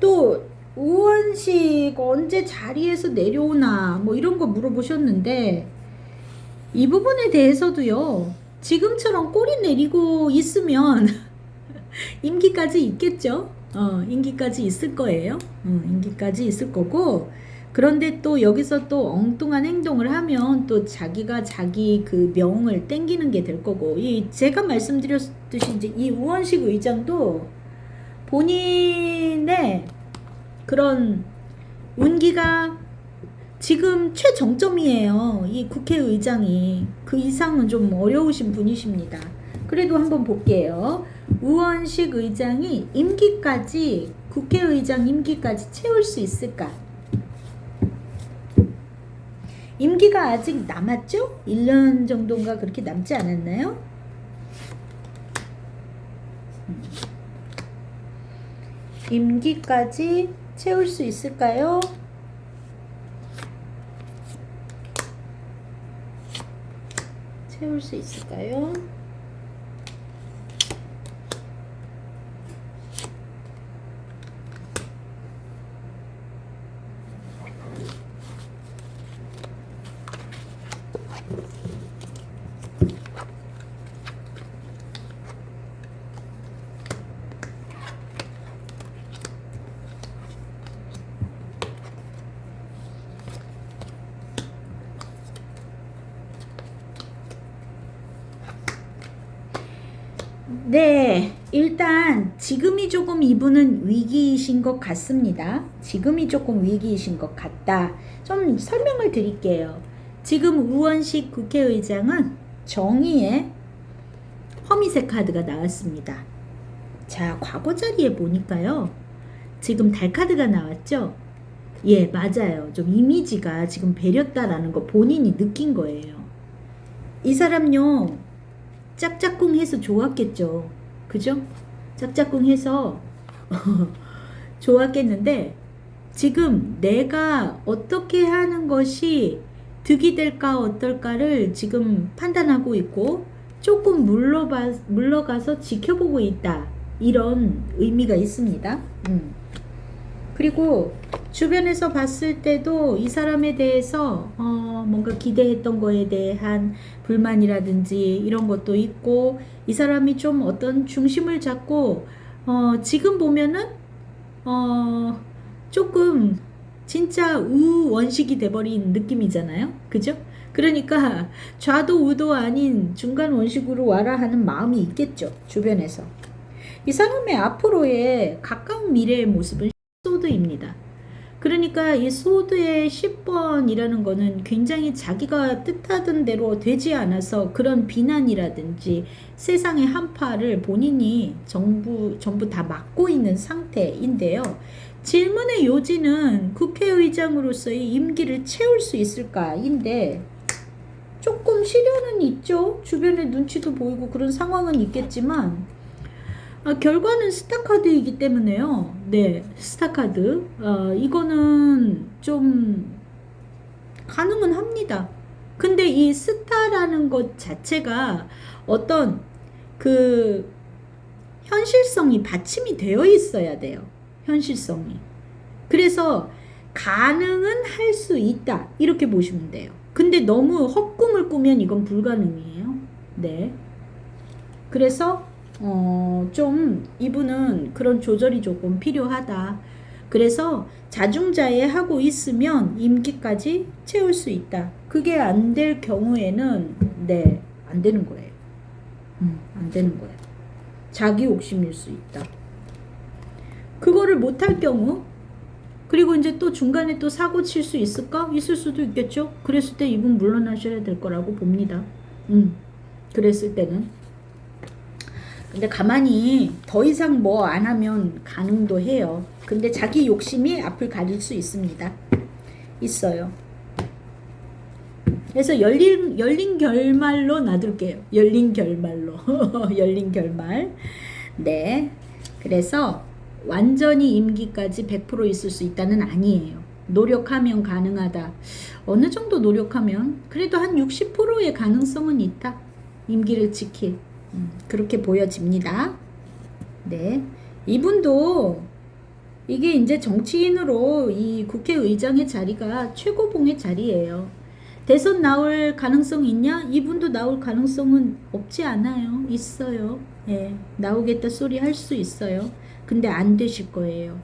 또 우원식 언제 자리에서 내려오나 뭐 이런 거 물어보셨는데 이 부분에 대해서도요. 지금처럼 꼬리 내리고 있으면 임기까지 있겠죠. 어, 임기까지 있을 거예요. 어, 임기까지 있을 거고 그런데 또 여기서 또 엉뚱한 행동을 하면 또 자기가 자기 그 명을 땡기는 게 될 거고 이 제가 말씀드렸듯이 이제 이 우원식 의장도 본인의 그런 운기가 지금 최정점이에요. 이 국회의장이 그 이상은 좀 어려우신 분이십니다. 그래도 한번 볼게요. 우원식 의장이 임기까지 국회의장 임기까지 채울 수 있을까? 임기가 아직 남았죠? 1년 정도인가 그렇게 남지 않았나요? 음. 임기까지 채울 수 있을까요? 채울 수 있을까요? 네, 일단 지금이 조금 이분은 위기이신 것 같습니다. 지금이 조금 위기이신 것 같다. 좀 설명을 드릴게요. 지금 우원식 국회의장은 정의의 허미색 카드가 나왔습니다. 자, 과거 자리에 보니까요. 지금 달 카드가 나왔죠? 예, 맞아요. 좀 이미지가 지금 배렸다라는 거 본인이 느낀 거예요. 이 사람요, 짝짝꿍 해서 좋았겠죠. 그죠? 짝짝꿍 해서 좋았겠는데 지금 내가 어떻게 하는 것이 득이 될까 어떨까를 지금 판단하고 있고 조금 물러봐, 물러가서 지켜보고 있다. 이런 의미가 있습니다. 음. 그리고 주변에서 봤을 때도 이 사람에 대해서 어, 뭔가 기대했던 거에 대한 불만이라든지 이런 것도 있고 이 사람이 좀 어떤 중심을 잡고 어, 지금 보면은 어, 조금 진짜 우원식이 돼버린 느낌이잖아요. 그죠? 그러니까 좌도 우도 아닌 중간 원식으로 와라 하는 마음이 있겠죠. 주변에서. 이 사람의 앞으로의 가까운 미래의 모습은 소드입니다. 그러니까 이 소드의 10번이라는 거는 굉장히 자기가 뜻하던 대로 되지 않아서 그런 비난이라든지 세상의 한파를 본인이 정부, 전부 다 맡고 있는 상태인데요. 질문의 요지는 국회의장으로서의 임기를 채울 수 있을까인데 조금 시련은 있죠. 주변에 눈치도 보이고 그런 상황은 있겠지만 아, 결과는 스타카드이기 때문에요. 네, 스타카드. 어, 이거는 좀 가능은 합니다. 근데 이 스타라는 것 자체가 어떤 그 현실성이 받침이 되어 있어야 돼요. 현실성이. 그래서 가능은 할 수 있다. 이렇게 보시면 돼요. 근데 너무 헛꿈을 꾸면 이건 불가능이에요. 네. 그래서 어, 좀 이분은 그런 조절이 조금 필요하다. 그래서 자중자애 하고 있으면 임기까지 채울 수 있다. 그게 안 될 경우에는 네, 안 되는 거예요. 음, 안 되는 거예요. 자기 욕심일 수 있다. 그거를 못할 경우 그리고 이제 또 중간에 또 사고 칠 수 있을까? 있을 수도 있겠죠. 그랬을 때 이분 물러나셔야 될 거라고 봅니다. 음, 그랬을 때는. 근데 가만히 더 이상 뭐 안 하면 가능도 해요. 근데 자기 욕심이 앞을 가릴 수 있습니다. 있어요. 그래서 열린 열린 결말로 놔둘게요. 열린 결말로. 열린 결말. 네. 그래서 완전히 임기까지 100% 있을 수 있다는 아니에요. 노력하면 가능하다. 어느 정도 노력하면 그래도 한 60%의 가능성은 있다. 임기를 지킬. 음, 그렇게 보여집니다. 네. 이분도 이게 이제 정치인으로 이 국회의장의 자리가 최고봉의 자리예요. 대선 나올 가능성 있냐? 이분도 나올 가능성은 없지 않아요. 있어요. 예, 나오겠다 소리 할 수 있어요. 근데 안 되실 거예요.